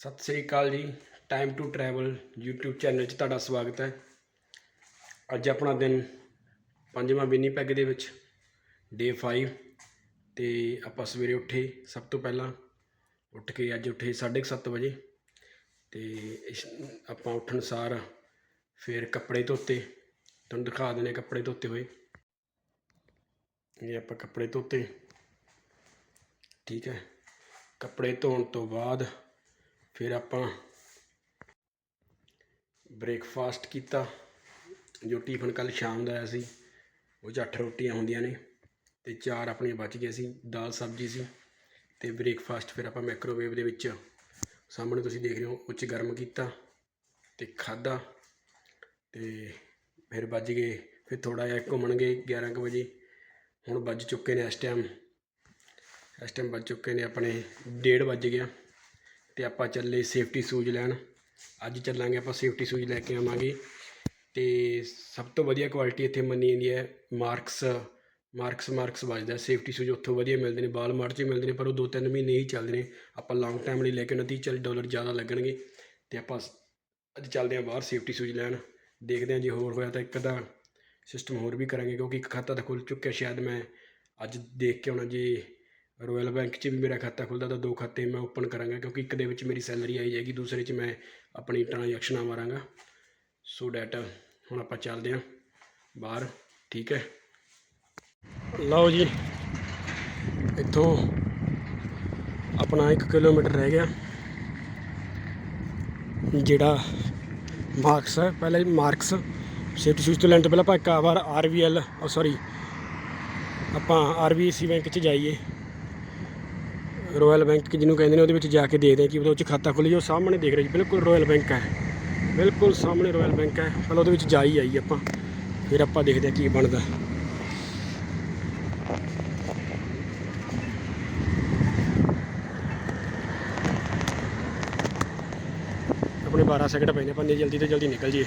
ਸਤਿ ਸ੍ਰੀ ਅਕਾਲ ਜੀ। Time to travel YouTube channel 'ਚ ਤੁਹਾਡਾ ਸਵਾਗਤ ਹੈ। ਅੱਜ ਆਪਣਾ ਦਿਨ ਪੰਜਵਾਂ ਵਿਨੀਪੈਗ ਦੇ ਵਿੱਚ ਡੇ 5 ਤੇ ਆਪਾਂ ਸਵੇਰੇ ਉੱਠੇ ਸਭ ਤੋਂ ਪਹਿਲਾਂ। ਉੱਠ ਕੇ ਅੱਜ ਉੱਠੇ 7:30 ਵਜੇ ਤੇ ਇਸ- ਆਪਾਂ ਉੱਠਣ ਸਾਰ ਫਿਰ ਕੱਪੜੇ ਧੋਤੇ। ਤੁਹਾਨੂੰ ਦਿਖਾ ਦਿੰਦੇ ਕੱਪੜੇ ਧੋਤੇ ਹੋਏ। ਇਹ ਆਪਾਂ ਕੱਪੜੇ ਧੋਤੇ। ਠੀਕ ਹੈ। ਕੱਪੜੇ ਧੋਣ ਤੋਂ ਬਾਅਦ ਫਿਰ ਆਪਾਂ ਬ੍ਰੇਕਫਾਸਟ ਕੀਤਾ, ਜੋ ਟਿਫਨ ਕੱਲ ਸ਼ਾਮ ਦਾ ਆਇਆ ਸੀ, ਉਹ 'ਚ ਅੱਠ ਰੋਟੀਆਂ ਹੁੰਦੀਆਂ ਨੇ ਤੇ ਚਾਰ ਆਪਣੀਆਂ ਬਚ ਗਈਆਂ ਸੀ, ਦਾਲ, ਸਬਜ਼ੀ ਸੀ ਤੇ ਬ੍ਰੇਕਫਾਸਟ ਫਿਰ ਆਪਾਂ ਮਾਈਕ੍ਰੋਵੇਵ ਦੇ ਵਿੱਚ ਸਾਹਮਣੇ ਤੁਸੀਂ ਦੇਖ ਰਹੇ ਹੋ ਉੱਚ ਗਰਮ ਕੀਤਾ ਤੇ ਖਾਦਾ ਤੇ ਫਿਰ ਵੱਜ ਗਏ, ਫਿਰ ਥੋੜਾ ਜਿਹਾ ਘੁੰਮਣ ਗਏ 11 ਕੁ ਵਜੇ, ਹੁਣ ਵੱਜ ਚੁੱਕੇ ਨੇ ਇਸ ਟਾਈਮ ਇਸ ਟਾਈਮ ਵੱਜ ਚੁੱਕੇ ਨੇ ਆਪਣੇ 1:30 ਵੱਜ ਗਿਆ। ਤੇ ਆਪਾਂ ਚੱਲੇ ਸੇਫਟੀ ਸ਼ੂਜ਼ ਲੈਣ। ਅੱਜ ਚੱਲਾਂਗੇ ਆਪਾਂ ਸੇਫਟੀ ਸ਼ੂਜ਼ ਲੈ ਕੇ ਆਵਾਂਗੇ। ਤੇ ਸਭ ਤੋਂ ਵਧੀਆ ਕੁਆਲਿਟੀ ਇੱਥੇ ਮੰਨੀ ਜਾਂਦੀ ਹੈ ਮਾਰਕਸ ਮਾਰਕਸ ਮਾਰਕਸ ਵੱਜਦਾ। ਸੇਫਟੀ ਸ਼ੂਜ਼ ਉੱਥੋਂ ਵਧੀਆ ਮਿਲਦੇ ਨੇ ਵਾਲਮਾਰਟ 'ਚ ਵੀ ਮਿਲਦੇ ਨੇ, ਪਰ ਉਹ ਦੋ ਤਿੰਨ ਮਹੀਨੇ ਹੀ ਚੱਲਦੇ ਨੇ। ਆਪਾਂ ਲੌਂਗ ਟਾਈਮ ਲਈ ਲੈ ਕੇ ਉਹਨਾਂ 30 40 ਡਾਲਰ ਜ਼ਿਆਦਾ ਲੱਗਣਗੇ। ਤੇ ਆਪਾਂ ਅੱਜ ਚੱਲਦੇ ਹਾਂ ਬਾਹਰ ਸੇਫਟੀ ਸ਼ੂਜ਼ ਲੈਣ। ਦੇਖਦੇ ਹਾਂ ਜੇ ਹੋਰ ਹੋਇਆ ਤਾਂ ਇੱਕ ਦਾ ਸਿਸਟਮ ਹੋਰ ਵੀ ਕਰਾਂਗੇ, ਕਿਉਂਕਿ ਇੱਕ ਖਾਤਾ ਤਾਂ ਖੁੱਲ ਚੁੱਕਿਆ, ਸ਼ਾਇਦ ਮੈਂ ਅੱਜ ਦੇਖ ਕੇ ਆਉਣਾ ਜੇ ਰੋਇਲ ਬੈਂਕ 'ਚ ਵੀ ਮੇਰਾ ਖਾਤਾ ਖੁੱਲਦਾ ਤਾਂ ਦੋ ਖਾਤੇ ਮੈਂ ਓਪਨ ਕਰਾਂਗਾ ਕਿਉਂਕਿ ਇੱਕ ਦੇ ਵਿੱਚ ਮੇਰੀ ਸੈਲਰੀ ਆਈ ਜਾਏਗੀ, ਦੂਸਰੇ 'ਚ ਮੈਂ ਆਪਣੀ ਟ੍ਰਾਂਜੈਕਸ਼ਨਾਂ ਮਾਰਾਂਗਾ। ਸੋ ਡੈਟ ਹੁਣ ਆਪਾਂ ਚੱਲਦੇ ਹਾਂ ਬਾਹਰ, ਠੀਕ ਹੈ? ਲਓ ਜੀ, ਇੱਥੋਂ ਆਪਣਾ 1 ਕਿਲੋਮੀਟਰ ਰਹਿ ਗਿਆ। ਜਿਹੜਾ ਮਾਰਕਸ ਹੈ, ਪਹਿਲਾਂ ਮਾਰਕਸ ਸੇਫਟੀ ਸ਼ੂਜ਼ ਤੋਂ ਲੈਣ ਤੋਂ ਪਹਿਲਾਂ ਆਪਾਂ ਇੱਕ ਵਾਰ ਆਰਵੀਐਲ ਸੌਰੀ ਆਪਾਂ ਆਰਬੀਸੀ ਬੈਂਕ 'ਚ ਜਾਈਏ। ਰਾਇਲ ਬੈਂਕ ਜਿਹਨੂੰ ਕਹਿੰਦੇ ਨੇ ਉਹਦੇ ਵਿੱਚ ਜਾ ਕੇ ਦੇਖਦੇ ਹਾਂ ਕਿ ਉਹਦੇ ਵਿੱਚ ਖਾਤਾ ਖੁੱਲ੍ਹ ਉਹ ਸਾਹਮਣੇ ਦੇਖ ਰਹੇ ਜੀ ਬਿਲਕੁਲ ਰਾਇਲ ਬੈਂਕ ਹੈ। ਬਿਲਕੁਲ ਸਾਹਮਣੇ ਰਾਇਲ ਬੈਂਕ ਹੈ। ਪਹਿਲਾਂ ਉਹਦੇ ਵਿੱਚ ਜਾ ਹੀ ਆਈ ਆਪਾਂ। ਫਿਰ ਆਪਾਂ ਦੇਖਦੇ ਹਾਂ ਕੀ ਬਣਦਾ। ਆਪਣੇ 12 ਸੈਕਿੰਡ ਪਏ ਨੇ ਆਪਾਂ ਜਲਦੀ ਤੋਂ ਜਲਦੀ ਨਿਕਲ ਜੀਏ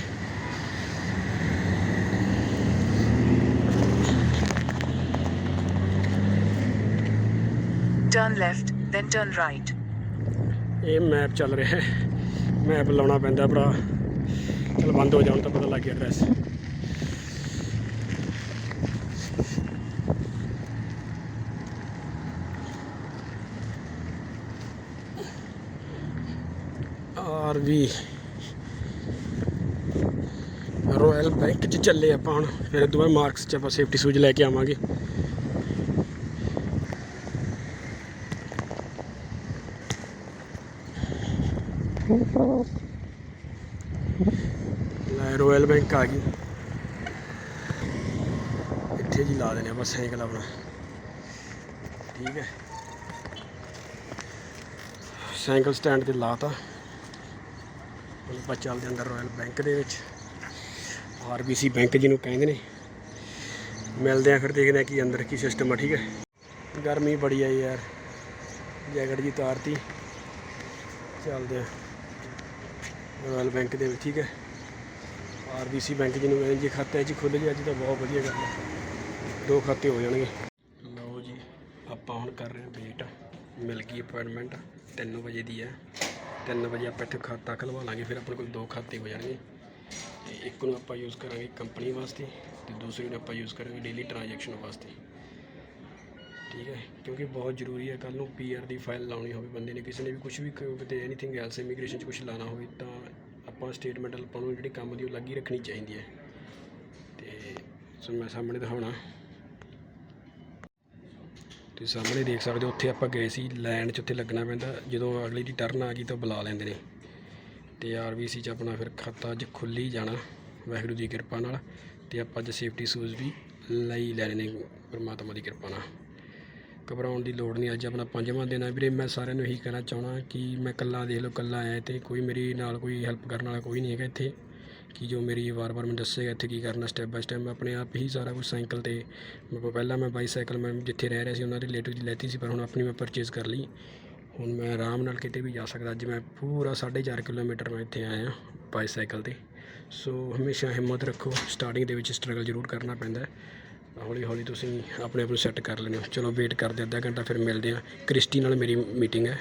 Turn left, then turn right. ਇਹ ਮੈਪ ਚੱਲ ਰਿਹਾ ਹੈ। ਮੈਪ ਲਾਉਣਾ ਪੈਂਦਾ ਭਰਾ। ਚਲ ਬੰਦ ਹੋ ਜਾਣ ਤਾਂ ਪਤਾ ਲੱਗ ਗਿਆ address R V Royal Bank ਚ ਚੱਲੇ ਆਪਾਂ ਹੁਣ। ਫਿਰ ਦੁਬਾਰਾ ਮਾਰਕਸ ਚ ਆਪਾਂ ਸੇਫਟੀ ਸ਼ੂਜ਼ ਲੈ ਕੇ ਆਵਾਂਗੇ। ਲੈ ਰਾਇਲ ਬੈਂਕ ਆ ਗਈ। ਇੱਥੇ ਜੀ ਲਾ ਦੇਣੇ ਆਪਾਂ ਸਾਈਕਲ ਆਪਣਾ। ਠੀਕ ਹੈ। ਸਾਈਕਲ ਸਟੈਂਡ ਤੇ ਲਾਤਾ। ਹੁਣ ਆਪਾਂ ਚੱਲਦੇ ਅੰਦਰ ਰੋਇਲ ਬੈਂਕ ਦੇ ਵਿੱਚ। ਆਰਬੀਸੀ ਬੈਂਕ ਜਿਹਨੂੰ ਕਹਿੰਦੇ ਨੇ। ਮਿਲਦੇ ਆ ਫਿਰ, ਦੇਖਦੇ ਆ ਕੀ ਅੰਦਰ ਕੀ ਸਿਸਟਮ ਆ, ਠੀਕ ਹੈ। ਗਰਮੀ ਬੜੀ ਆ ਯਾਰ। ਜੈਕਟ ਜੀ ਉਤਾਰਤੀ ਚੱਲਦੇ ਆ ਰੋਇਲ ਬੈਂਕ ਦੇ ਵਿੱਚ, ਠੀਕ ਹੈ? ਆਰਬੀਸੀ ਬੈਂਕ ਜਿਹਨੂੰ ਕਹਿੰਦੇ, ਜੇ ਖਾਤੇ 'ਚ ਖੁੱਲ੍ਹ ਜੇ, ਅੱਜ ਤਾਂ ਬਹੁਤ ਵਧੀਆ ਗੱਲ ਹੈ। ਦੋ ਖਾਤੇ ਹੋ ਜਾਣਗੇ। ਲਓ ਜੀ, ਆਪਾਂ ਹੁਣ ਕਰ ਰਹੇ ਹਾਂ ਵੇਟ ਮਿਲ ਗਈ ਅਪਾਇੰਟਮੈਂਟ 3 ਵਜੇ ਦੀ ਹੈ। 3 ਵਜੇ ਆਪਾਂ ਇੱਥੇ ਖਾਤਾ ਖਲਵਾ ਲਾਂਗੇ, ਫਿਰ ਆਪਣੇ ਕੋਲ ਦੋ ਖਾਤੇ ਹੋ ਜਾਣਗੇ। ਤੇ ਇੱਕ ਨੂੰ ਆਪਾਂ ਯੂਜ਼ ਕਰਾਂਗੇ ਕੰਪਨੀ ਵਾਸਤੇ, ਤੇ ਦੂਸਰੇ ਨੂੰ ਆਪਾਂ ਯੂਜ਼ ਕਰਾਂਗੇ ਡੇਲੀ ਟ੍ਰਾਂਜੈਕਸ਼ਨ ਵਾਸਤੇ। ਠੀਕ ਹੈ, ਕਿਉਂਕਿ ਬਹੁਤ ਜ਼ਰੂਰੀ ਹੈ ਕੱਲ ਨੂੰ ਪੀਆਰ ਦੀ ਫਾਈਲ ਲਾਉਣੀ ਹੋਵੇ ਬੰਦੇ ਨੇ, ਕਿਸੇ ਨੇ ਵੀ ਕੁਝ ਵੀ ਕਿਤੇ ਐਨੀਥਿੰਗ ਐਲਸ ਇਮੀਗ੍ਰੇਸ਼ਨ 'ਚ ਕੁਝ ਲਾਣਾ ਹੋਵੇ ਤਾਂ ਆਪਾਂ ਸਟੇਟਮੈਂਟ ਆਪਾਂ ਨੂੰ ਜਿਹੜੀ ਕੰਮ ਦੀ ਉਹ ਲੱਗੀ ਰੱਖਣੀ ਚਾਹੀਦੀ ਹੈ। ਤੇ ਸੋ ਮੈਂ ਸਾਹਮਣੇ ਦਿਖਾਉਣਾ। ਤੁਸੀਂ ਸਾਹਮਣੇ ਦੇਖ ਸਕਦੇ ਹੋ, ਉੱਥੇ ਆਪਾਂ ਗਏ ਸੀ ਲੈਂਡ 'ਚ ਉੱਥੇ ਲੱਗਣਾ ਪੈਂਦਾ, ਜਦੋਂ ਅਗਲੀ ਦੀ ਟਰਨ ਆ ਗਈ ਤਾਂ ਬੁਲਾ ਲੈਂਦੇ ਨੇ। ਤੇ ਆਰਬੀਸੀ 'ਚ ਆਪਣਾ ਫਿਰ ਖਾਤਾ ਅੱਜ ਖੁੱਲ੍ਹ ਜਾਣਾ, ਵਾਹਿਗੁਰੂ ਦੀ ਕਿਰਪਾ ਨਾਲ, ਤੇ ਆਪਾਂ ਅੱਜ ਸੇਫਟੀ ਸ਼ੂਜ਼ ਵੀ ਲਈ ਲੈਣੇ ਨੇ, ਪਰਮਾਤਮਾ ਦੀ ਕਿਰਪਾ ਨਾਲ। ਘਬਰਾਉਣ ਦੀ ਲੋੜ ਨਹੀਂ, ਅੱਜ ਆਪਣਾ ਪੰਜਵਾਂ ਦਿਨ ਹੈ। ਵੀਰੇ, ਮੈਂ ਸਾਰਿਆਂ ਨੂੰ ਇਹੀ ਕਹਿਣਾ ਚਾਹਣਾ ਕਿ ਮੈਂ ਇਕੱਲਾ ਦੇਖ ਲਓ, ਇਕੱਲਾ ਆਇਆ ਇੱਥੇ, ਕੋਈ ਮੇਰੀ ਨਾਲ ਕੋਈ ਹੈਲਪ ਕਰਨ ਵਾਲਾ ਕੋਈ ਨਹੀਂ ਹੈਗਾ ਇੱਥੇ। ਕਿ ਜੋ ਮੇਰੀ ਵਾਰ-ਵਾਰ ਮੈਨੂੰ ਦੱਸੇਗਾ ਇੱਥੇ ਕੀ ਕਰਨਾ ਸਟੈਪ ਬਾਈ ਸਟੈਪ ਮੈਂ ਆਪਣੇ ਆਪ ਹੀ ਸਾਰਾ ਕੁਝ ਸਾਈਕਲ ਤੇ, ਮੈਂ ਪਹਿਲਾਂ ਮੈਂ ਬਾਈਸਾਈਕਲ ਮੈਂ ਜਿੱਥੇ ਰਹਿ ਰਿਹਾ ਸੀ, ਉਹਨਾਂ ਦੇ ਰਿਲੇਟਿਵ ਦੀ ਲੈਤੀ ਸੀ, ਪਰ ਹੁਣ ਆਪਣੀ ਮੈਂ ਪਰਚੇਜ਼ ਕਰ ਲਈ। ਹੁਣ ਮੈਂ ਆਰਾਮ ਨਾਲ ਕਿਤੇ ਵੀ ਜਾ ਸਕਦਾ, ਅੱਜ ਮੈਂ ਪੂਰਾ 4.5 ਕਿਲੋਮੀਟਰ ਮੈਂ ਇੱਥੇ ਆਇਆ ਬਾਈਸਾਈਕਲ ਤੇ। ਸੋ ਹਮੇਸ਼ਾ ਹਿੰਮਤ ਰੱਖੋ ਸਟਾਰਟਿੰਗ ਦੇ ਵਿੱਚ ਸਟਰਗਲ ਜ਼ਰੂਰ ਕਰਨਾ ਪੈਂਦਾ ਹੌਲੀ ਹੌਲੀ ਤੁਸੀਂ ਆਪਣੇ ਆਪ ਨੂੰ ਸੈੱਟ ਕਰ ਲੈਣੇ ਹੋ। ਚਲੋ ਵੇਟ ਕਰਦੇ ਅੱਧਾ ਘੰਟਾ ਫਿਰ ਮਿਲਦੇ ਹਾਂ। ਕ੍ਰਿਸਟੀ ਨਾਲ ਮੇਰੀ ਮੀਟਿੰਗ ਹੈ।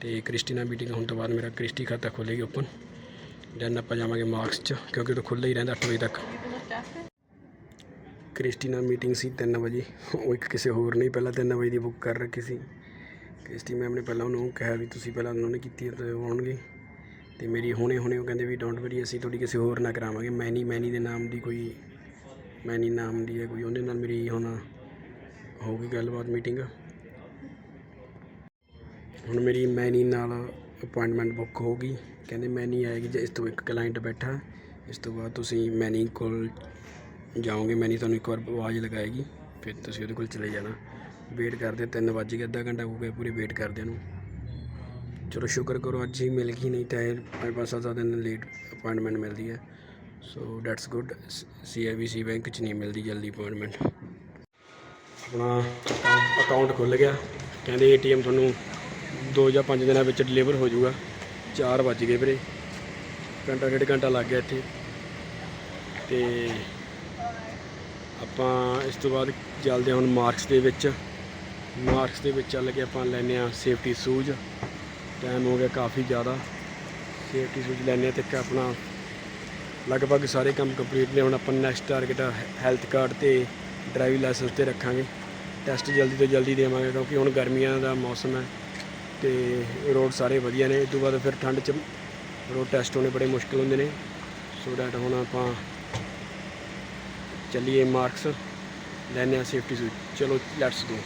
ਤੇ ਕ੍ਰਿਸਟੀਨਾ ਮੀਟਿੰਗ ਹੋਣ ਤੋਂ ਬਾਅਦ ਮੇਰਾ ਕ੍ਰਿਸਟੀ ਖਾਤਾ ਖੁੱਲ੍ਹੇਗੀ ਓਪਨ ਦੈਨ ਆਪਾਂ ਜਾਵਾਂਗੇ ਮਾਰਕਸ 'ਚ, ਕਿਉਂਕਿ ਉਹ ਖੁੱਲ੍ਹਾ ਹੀ ਰਹਿੰਦਾ 8 ਵਜੇ ਤੱਕ। ਕ੍ਰਿਸਟੀ ਨਾਲ ਮੀਟਿੰਗ ਸੀ 3 ਵਜੇ। ਉਹ ਇੱਕ ਕਿਸੇ ਹੋਰ ਨੇ ਪਹਿਲਾਂ 3 ਵਜੇ ਦੀ ਬੁੱਕ ਕਰ ਰੱਖੀ ਸੀ। ਕ੍ਰਿਸਟੀ ਮੈਮ ਨੇ ਪਹਿਲਾਂ ਉਹਨੂੰ ਕਿਹਾ ਵੀ ਤੁਸੀਂ ਪਹਿਲਾਂ ਉਹਨਾਂ ਨੇ ਕੀਤੀ ਤੇ ਆਉਣਗੇ। ਤੇ ਮੇਰੀ ਹੁਣੇ ਹੁਣੇ ਉਹ ਕਹਿੰਦੇ ਵੀ ਡੋਂਟ ਵਰੀ ਅਸੀਂ ਤੁਹਾਡੀ ਕਿਸੇ ਹੋਰ ਨਾਲ ਕਰਾਵਾਂਗੇ। ਮੈਨੀ ਮੈਨੀ ਦੇ ਨਾਮ ਦੀ ਕੋਈ ਮੈਨੀ ਨਾਮ ਦੀ ਹੈ ਕੋਈ, ਉਹਦੇ ਨਾਲ ਮੇਰੀ ਹੁਣ ਹੋਊਗੀ ਗੱਲਬਾਤ ਮੀਟਿੰਗ ਹੁਣ ਮੇਰੀ ਮੈਨੀ ਨਾਲ ਅਪਾਇੰਟਮੈਂਟ ਬੁੱਕ ਹੋ ਗਈ। ਕਹਿੰਦੇ ਮੈਨੀ ਆਏਗੀ ਜੇ ਇਸ ਤੋਂ ਇੱਕ ਕਲਾਇੰਟ ਬੈਠਾ, ਇਸ ਤੋਂ ਬਾਅਦ ਤੁਸੀਂ ਮੈਨੀ ਕੋਲ ਜਾਓਗੇ ਮੈਨੀ ਤੁਹਾਨੂੰ ਇੱਕ ਵਾਰ ਆਵਾਜ਼ ਲਗਾਏਗੀ, ਫਿਰ ਤੁਸੀਂ ਉਹਦੇ ਕੋਲ ਚਲੇ ਜਾਣਾ। ਵੇਟ ਕਰਦੇ 3 ਵੱਜ ਗਏ, ਅੱਧਾ ਘੰਟਾ ਹੋ ਗਿਆ ਪੂਰੇ ਵੇਟ ਕਰਦੇ ਨੂੰ। ਚਲੋ ਸ਼ੁਕਰ ਕਰੋ, ਅੱਜ ਹੀ ਮਿਲ ਗਈ, ਨਹੀਂ ਤਾਂ ਇਹ ਪੰਜ ਪੰਜ ਸੱਤ ਸੱਤ ਦਿਨ ਲੇਟ ਅਪਾਇੰਟਮੈਂਟ ਮਿਲਦੀ ਹੈ। So that's good CIBC bank 'ਚ ਨਹੀਂ ਮਿਲਦੀ ਜਲਦੀ ਅਪਾਇੰਟਮੈਂਟ ਆਪਣਾ ਅਕਾਊਂਟ ਖੁੱਲ ਗਿਆ। ਕਹਿੰਦੇ ਏਟੀਐਮ ਤੁਹਾਨੂੰ 2 ਜਾਂ 5 ਦਿਨਾਂ ਵਿੱਚ ਡਿਲੀਵਰ ਹੋ ਜਾਊਗਾ। 4 ਵੱਜ ਗਏ ਵੀਰੇ। ਘੰਟਾ, ਡੇਢ ਘੰਟਾ ਲੱਗ ਗਿਆ ਇੱਥੇ। ਤੇ ਆਪਾਂ ਇਸ ਤੋਂ ਬਾਅਦ ਚੱਲਦੇ ਹਾਂ ਹੁਣ ਮਾਰਕਸ ਦੇ ਵਿੱਚ। ਮਾਰਕਸ ਦੇ ਵਿੱਚ ਚੱਲ ਕੇ ਆਪਾਂ ਲੈਨੇ ਆ ਸੇਫਟੀ ਸ਼ੂਜ਼ ਟਾਈਮ ਹੋ ਗਿਆ ਕਾਫੀ ਜ਼ਿਆਦਾ। ਸੇਫਟੀ ਸ਼ੂਜ਼ ਲੈਨੇ ਆ ਤੇ ਇੱਕ ਆਪਣਾ ਲਗਭਗ ਸਾਰੇ ਕੰਮ ਕੰਪਲੀਟ ਨੇ, ਹੁਣ ਆਪਾਂ ਨੈਕਸਟ ਟਾਰਗੇਟ ਹੈਲਥ ਕਾਰਡ ਤੇ ਡਰਾਈਵਿੰਗ ਲਾਇਸੈਂਸ ਤੇ ਰੱਖਾਂਗੇ। ਟੈਸਟ ਜਲਦੀ ਤੋਂ ਜਲਦੀ ਦੇਵਾਂਗੇ ਕਿਉਂਕਿ ਹੁਣ ਗਰਮੀਆਂ ਦਾ ਮੌਸਮ ਹੈ ਤੇ ਰੋਡ ਸਾਰੇ ਵਧੀਆ ਨੇ। ਇਸ ਤੋਂ ਬਾਅਦ ਫਿਰ ਠੰਡ 'ਚ ਰੋਡ ਟੈਸਟ ਹੋਣੇ ਬੜੇ ਮੁਸ਼ਕਲ ਹੁੰਦੇ ਨੇ। ਸੋ ਡੈਟ ਹੁਣ ਆਪਾਂ ਚੱਲੀਏ ਮਾਰਕਸ ਲੈਨੇ ਆ ਸੇਫਟੀ ਸੂਟ ਚਲੋ ਲੈਟਸ ਗੋ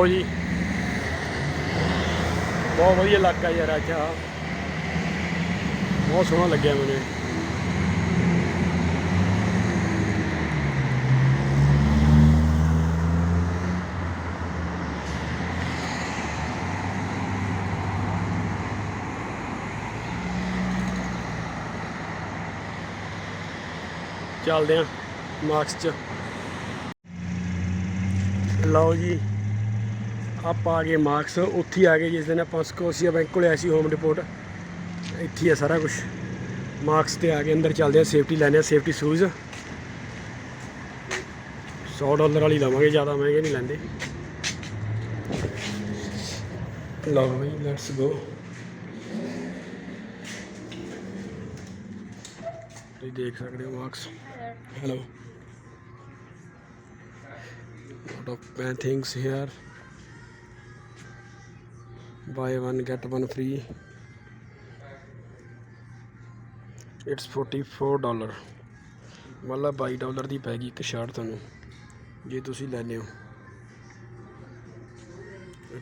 ਲਓ ਜੀ। ਬਹੁਤ ਵਧੀਆ ਇਲਾਕਾ ਯਾਰ ਅੱਜ ਆਹ ਬਹੁਤ ਸੋਹਣਾ ਲੱਗਿਆ ਮੈਨੂੰ। ਚੱਲਦੇ ਆ ਮਾਰਕਸ ਚ। ਲਓ ਜੀ। ਆਪਾਂ ਆ ਗਏ ਮਾਰਕਸ, ਉੱਥੇ ਆ ਗਏ ਜਿਸ ਦਿਨ ਆਪਾਂ ਸਕੋਸੀਆ ਬੈਂਕ ਕੋਲ ਆਏ ਸੀ ਹੋਮ ਰਿਪੋਰਟ ਇੱਥੇ ਹੀ ਆ ਸਾਰਾ ਕੁਝ ਮਾਰਕਸ ਤੇ ਆ ਗਏ, ਅੰਦਰ ਚੱਲਦੇ ਆ ਸੇਫਟੀ ਲੈਣੇ ਆ ਸੇਫਟੀ ਸ਼ੂਜ਼ 100 ਡਾਲਰ ਵਾਲੀ ਲਵਾਂਗੇ, ਜ਼ਿਆਦਾ ਮਹਿੰਗੇ ਨਹੀਂ ਲੈਂਦੇ। ਲਓ ਬਈ ਲੈਟਸ ਗੋ ਤੁਸੀਂ ਦੇਖ ਸਕਦੇ ਹੋ Mark's. Hello lot of bad things here buy one get one free. It's 44 dollar ਮਤਲਬ 22 ਡਾਲਰ ਦੀ ਪੈ ਗਈ ਇੱਕ ਸ਼ਰਟ ਤੁਹਾਨੂੰ। ਜੇ ਤੁਸੀਂ ਲੈਨੇ ਹੋ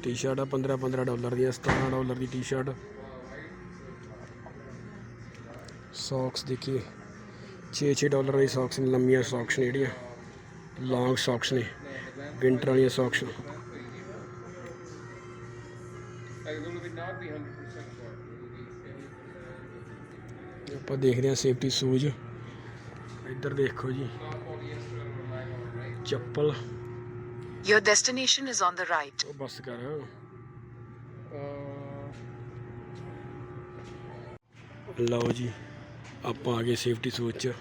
ਟੀ-ਸ਼ਰਟ ਆ 15 15 ਡਾਲਰ ਦੀ ਆ, 17 ਡਾਲਰ ਦੀ ਟੀ-ਸ਼ਰਟ ਸੌਕਸ ਦੇਖੀਏ 6 6 ਡਾਲਰ ਦੀ ਸੌਕਸ ਨੇ ਲੰਮੀਆਂ ਸੌਕਸ ਨੇ ਜਿਹੜੀਆਂ। ਲੌਂਗ ਸੌਕਸ ਨੇ। ਵਿੰਟਰ ਵਾਲੀਆਂ ਸੌਕਸ ਆਪਾਂ ਦੇਖਦੇ ਹਾਂ ਸੇਫਟੀ ਸ਼ੂਜ਼। ਇੱਧਰ ਦੇਖੋ ਜੀ। ਚੱਪਲ। Your destination is on the right. ਉਹ ਬੱਸ ਕਰ। ਲਓ ਜੀ ਆਪਾਂ ਆ ਗਏ ਸੇਫਟੀ ਸ਼ੂਜ਼ ਚ।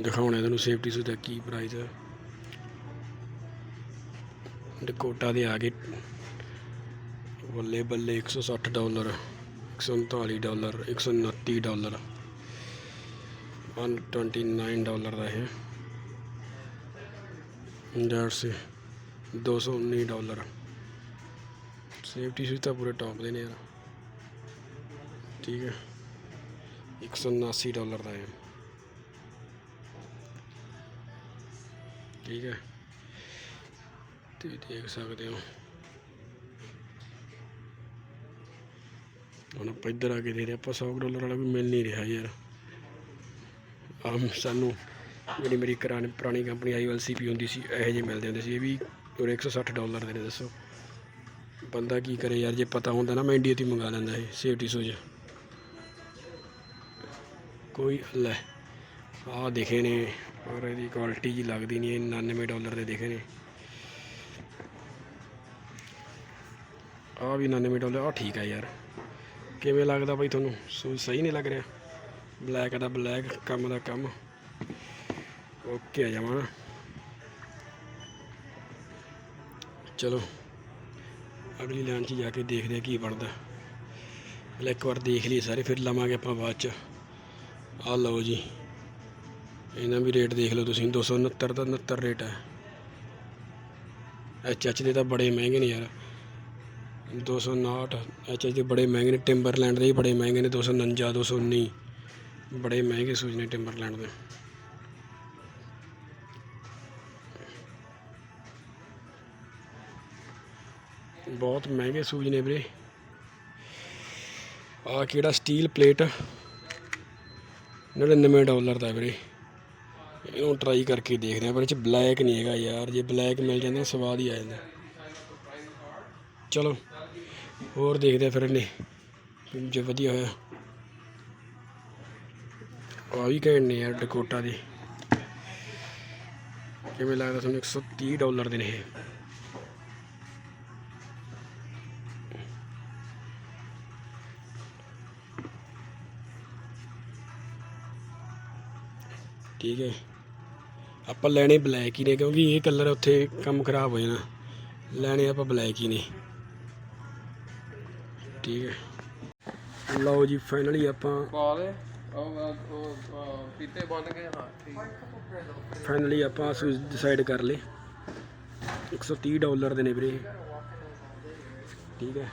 ਦਿਖਾਉਣਾ ਤੁਹਾਨੂੰ ਸੇਫਟੀ ਸ਼ੂਜ਼ ਦਾ ਕੀ ਪ੍ਰਾਈਸ ਹੈ। ਡਕੋਟਾ ਦੇ ਆ ਗਏ ਬੱਲੇ ਬੱਲੇ 160 ਡਾਲਰ 139 ਡਾਲਰ 129 ਡਾਲਰ 129 ਡਾਲਰ ਦਾ ਇਹ। That's 219 dollar. ਸੇਫਟੀ ਸ਼ੂਜ਼ ਤਾਂ ਪੂਰੇ ਟੌਪ ਦੇ ਨੇ ਯਾਰ। ਠੀਕ ਹੈ। 179 ਡਾਲਰ ਦਾ ਹੈ ਠੀਕ ਹੈ। ਤੇ ਦੇਖ ਸਕਦੇ ਹੋ। ਹੁਣ ਆਪਾਂ ਇੱਧਰ ਆ ਕੇ ਦੇਖ ਰਹੇ ਆਪਾਂ 100 ਡਾਲਰ ਵਾਲਾ ਵੀ ਮਿਲ ਨਹੀਂ ਰਿਹਾ ਯਾਰ। ਆ ਸਾਨੂੰ ਜਿਹੜੀ ਮੇਰੀ ਕਰਾਣੀ ਪੁਰਾਣੀ ਕੰਪਨੀ ਆਈਐਲਸੀਪੀ ਹੁੰਦੀ ਸੀ, ਇਹੋ ਜਿਹੇ ਮਿਲਦੇ ਹੁੰਦੇ ਸੀ, ਇਹ ਵੀ ਉਰੇ 160 ਡਾਲਰ ਦੇ ਨੇ, ਦੱਸੋ। ਬੰਦਾ ਕੀ ਕਰੇ ਯਾਰ, ਜੇ ਪਤਾ ਹੁੰਦਾ ਨਾ, ਮੈਂ ਇੰਡੀਆ ਤੋਂ ਹੀ ਮੰਗਾ ਲੈਂਦਾ ਇਹ, ਸੇਫਟੀ ਸੂਜ। ਕੋਈ ਲੈ ਆਹ ਦਿਖੇ ਨੇ, ਪਰ ਇਹਦੀ ਕੁਆਲਿਟੀ ਜੀ ਲੱਗਦੀ ਨਹੀਂ, ਇਹ 99 ਡਾਲਰ ਦੇ ਦਿਖੇ ਨੇ। ਆ ਵੀ 99 ਡਾਲਰ ਆ ਠੀਕ ਆ ਯਾਰ। ਕਿਵੇਂ ਲੱਗਦਾ ਬਾਈ ਤੁਹਾਨੂੰ? ਸੂਜ ਸਹੀ ਨਹੀਂ ਲੱਗ ਰਿਹਾ? ਬਲੈਕ ਦਾ ਬਲੈਕ ਕੰਮ ਦਾ ਕੰਮ। ਓਕੇ ਆ ਜਾਵਾਂ ਚਲੋ। ਅਗਲੀ ਲਾਈਨ 'ਚ ਜਾ ਕੇ ਦੇਖਦੇ ਆ ਕੀ ਬਣਦਾ। ਪਹਿਲਾਂ ਇੱਕ ਵਾਰ ਦੇਖ ਲਈ ਸਾਰੇ, ਫਿਰ ਲਵਾਂਗੇ ਆਪਾਂ ਬਾਅਦ 'ਚ। ਆ ਲਓ ਜੀ। ਇਹਨਾਂ ਵੀ ਰੇਟ ਦੇਖ ਲਓ ਤੁਸੀਂ। 269 ਦਾ 69 ਰੇਟ ਹੈ। ਐਚ ਐਚ ਦੇ ਤਾਂ ਬੜੇ ਮਹਿੰਗੇ ਨੇ ਯਾਰ। 259 ਐਚ ਐਚ ਦੇ ਬੜੇ ਮਹਿੰਗੇ ਨੇ, ਟਿੰਬਰਲੈਂਡ ਦੇ ਵੀ ਬੜੇ ਮਹਿੰਗੇ ਨੇ 249 219 ਬੜੇ ਮਹਿੰਗੇ ਸੂਜ ਨੇ ਟਿੰਬਰਲੈਂਡ ਦੇ। ਬਹੁਤ ਮਹਿੰਗੇ ਸੂਜ ਨੇ ਵੀਰੇ। ਆ ਕਿਹੜਾ ਸਟੀਲ ਪਲੇਟ 99 ਡਾਲਰ ਦਾ ਵੀਰੇ। ਇਹਨੂੰ ਟਰਾਈ ਕਰਕੇ ਦੇਖਦੇ ਆ ਪਰ ਇਹ ਚ ਬਲੈਕ ਨਹੀਂ ਹੈਗਾ ਯਾਰ। ਜੇ ਬਲੈਕ ਮਿਲ ਜਾਂਦਾ, ਸਵਾਦ ਹੀ ਆ ਜਾਂਦਾ। ਚਲੋ। ਹੋਰ ਦੇਖਦੇ ਫਿਰ ਇਹਨੇ, ਜੇ ਵਧੀਆ ਹੋਇਆ। ਆ ਵੀ ਘੈਂਟ ਨੇ ਯਾਰ ਡਕੋਟਾ ਦੇ। ਕਿਵੇਂ ਲੱਗਦਾ ਤੁਹਾਨੂੰ 130 ਡਾਲਰ ਦੇ ਨੇ ਇਹ। ਠੀਕ ਹੈ। ਆਪਾਂ ਲੈਣੇ ਬਲੈਕ ਹੀ ਨੇ, ਕਿਉਂਕਿ ਇਹ ਕਲਰ ਉੱਥੇ ਕੰਮ ਖਰਾਬ ਹੋ ਜਾਣਾ। ਲੈਣੇ ਆਪਾਂ ਬਲੈਕ ਹੀ ਨੇ। ਠੀਕ ਹੈ। ਲਓ ਜੀ ਫਾਈਨਲੀ ਆਪਾਂ ਬਾਲੇ ਉਹ ਪੀਤੇ ਬਣ ਗਏ ਹਾਂ ਠੀਕ। ਫਾਈਨਲੀ ਆਪਾਂ ਸੂਜ ਡਿਸਾਈਡ ਕਰ ਲਏ। 130 ਡਾਲਰ ਦੇ ਨੇ ਵੀਰੇ। ਠੀਕ ਹੈ।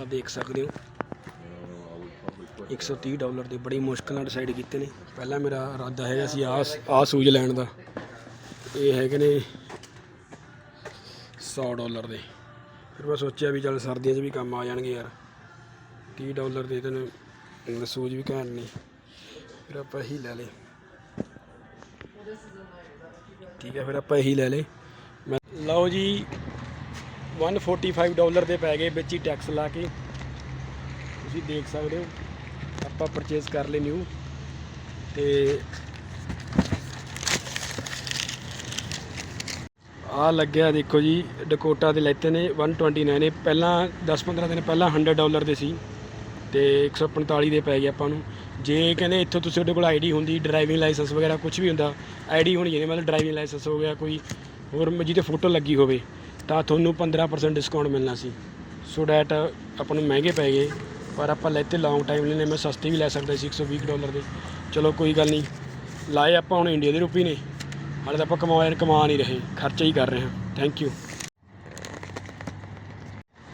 ਆ ਦੇਖ ਸਕਦੇ ਹੋ। 130 ਡਾਲਰ ਦੇ ਬੜੀ ਮੁਸ਼ਕਲ ਨਾਲ ਡਿਸਾਈਡ ਕੀਤੇ ਨੇ। ਪਹਿਲਾਂ ਮੇਰਾ ਇਰਾਦਾ ਹੈਗਾ ਸੀ ਆ ਆ ਸੂਜ ਲੈਣ ਦਾ। ਇਹ ਹੈਗੇ ਨੇ 100 ਡਾਲਰ ਦੇ। ਫਿਰ ਮੈਂ ਸੋਚਿਆ ਵੀ ਚੱਲ ਸਰਦੀਆਂ 'ਚ ਵੀ ਕੰਮ ਆ ਜਾਣਗੇ ਯਾਰ। 30 ਡਾਲਰ ਦੇ ਤੈਨੂੰ ਸੂਜ ਵੀ ਘੈਂਟ ਨਹੀਂ ਫਿਰ ਆਪਾਂ ਇਹੀ ਲੈ ਲਏ। ਠੀਕ ਹੈ, ਫਿਰ ਆਪਾਂ ਇਹੀ ਲੈ ਲਏ। ਮੈਂ ਲਓ ਜੀ 145 ਡਾਲਰ ਦੇ ਪੈ ਗਏ ਵਿੱਚ ਹੀ ਟੈਕਸ ਲਾ ਕੇ। ਤੁਸੀਂ ਦੇਖ ਸਕਦੇ ਹੋ, ਆਪਾਂ ਪਰਚੇਸ ਕਰ ਲਏ ਨਿਊ ਤੇ ਆ ਲੱਗਿਆ ਦੇਖੋ ਜੀ ਡਕੋਟਾ ਦੇ ਲੈਤੇ ਨੇ 129 ਨੇ। ਪਹਿਲਾਂ 10-15 ਦਿਨ ਪਹਿਲਾਂ 100 ਡਾਲਰ ਦੇ ਸੀ ਤੇ 145 ਦੇ ਪੈ ਗਏ ਆਪਾਂ ਨੂੰ। ਜੇ ਕਹਿੰਦੇ ਇੱਥੋਂ ਤੁਸੀਂ ਤੁਹਾਡੇ ਕੋਲ ਆਈਡੀ ਹੁੰਦੀ ਡਰਾਈਵਿੰਗ ਲਾਇਸੈਂਸ ਵਗੈਰਾ ਕੁਝ ਵੀ ਹੁੰਦਾ ਆਈਡੀ ਹੋਣੀ ਚਾਹੀਦੀ, ਮਤਲਬ ਡਰਾਈਵਿੰਗ ਲਾਇਸੈਂਸ ਹੋ ਗਿਆ, ਕੋਈ ਹੋਰ ਜਿਹਦੇ ਫੋਟੋ ਲੱਗੀ ਹੋਵੇ, ਤਾਂ ਤੁਹਾਨੂੰ 15% ਡਿਸਕਾਊਂਟ ਮਿਲਣਾ ਸੀ। ਸੋ ਡੈਟ ਆਪਾਂ ਨੂੰ ਮਹਿੰਗੇ ਪੈ ਗਏ, ਪਰ ਆਪਾਂ ਲੈਤੇ ਲੌਂਗ ਟਾਈਮ ਨੇ, ਮੈਂ ਸਸਤੇ ਵੀ ਲੈ ਸਕਦਾ ਸੀ 120 ਡਾਲਰ ਦੇ। ਚਲੋ ਕੋਈ ਗੱਲ ਨਹੀਂ, ਲਾਏ ਆਪਾਂ ਹੁਣ ਇੰਡੀਆ ਦੇ ਰੁਪਏ ਨੇ। ਹਾਲੇ ਤਾਂ ਆਪਾਂ ਕਮਾਇਆ ਕਮਾ ਨਹੀਂ ਰਹੇ, ਖਰਚਾ ਹੀ ਕਰ ਰਹੇ ਹਾਂ। ਥੈਂਕ ਯੂ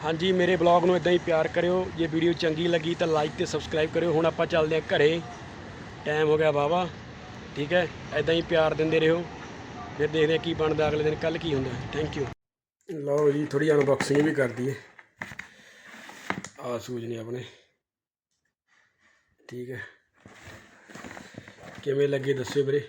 ਹਾਂਜੀ, ਮੇਰੇ ਬਲੌਗ ਨੂੰ ਇਦਾਂ ਹੀ ਪਿਆਰ ਕਰਿਓ। ਜੇ ਵੀਡੀਓ ਚੰਗੀ ਲੱਗੀ ਤਾਂ ਲਾਈਕ ਤੇ ਸਬਸਕ੍ਰਾਈਬ ਕਰਿਓ। ਹੁਣ ਆਪਾਂ ਚੱਲਦੇ ਹਾਂ ਘਰੇ। ਟਾਈਮ ਹੋ ਗਿਆ ਵਾਵਾ ਠੀਕ ਹੈ? ਇਦਾਂ ਹੀ ਪਿਆਰ ਦਿੰਦੇ ਰਹੋ। ਫਿਰ ਦੇਖਦੇ ਹਾਂ ਕੀ ਬਣਦਾ ਅਗਲੇ ਦਿਨ। ਕੱਲ ਕੀ ਹੁੰਦਾ। ਥੈਂਕ ਯੂ ਲਓ ਜੀ ਥੋੜੀ ਅਨਬਾਕਸਿੰਗ ਵੀ ਕਰ ਦਈਏ। ਆ ਸੂਜ ਨੇ ਆਪਣੇ। ਠੀਕ ਹੈ? ਕਿਵੇਂ ਲੱਗੇ ਦੱਸਿਓ ਵੀਰੇ?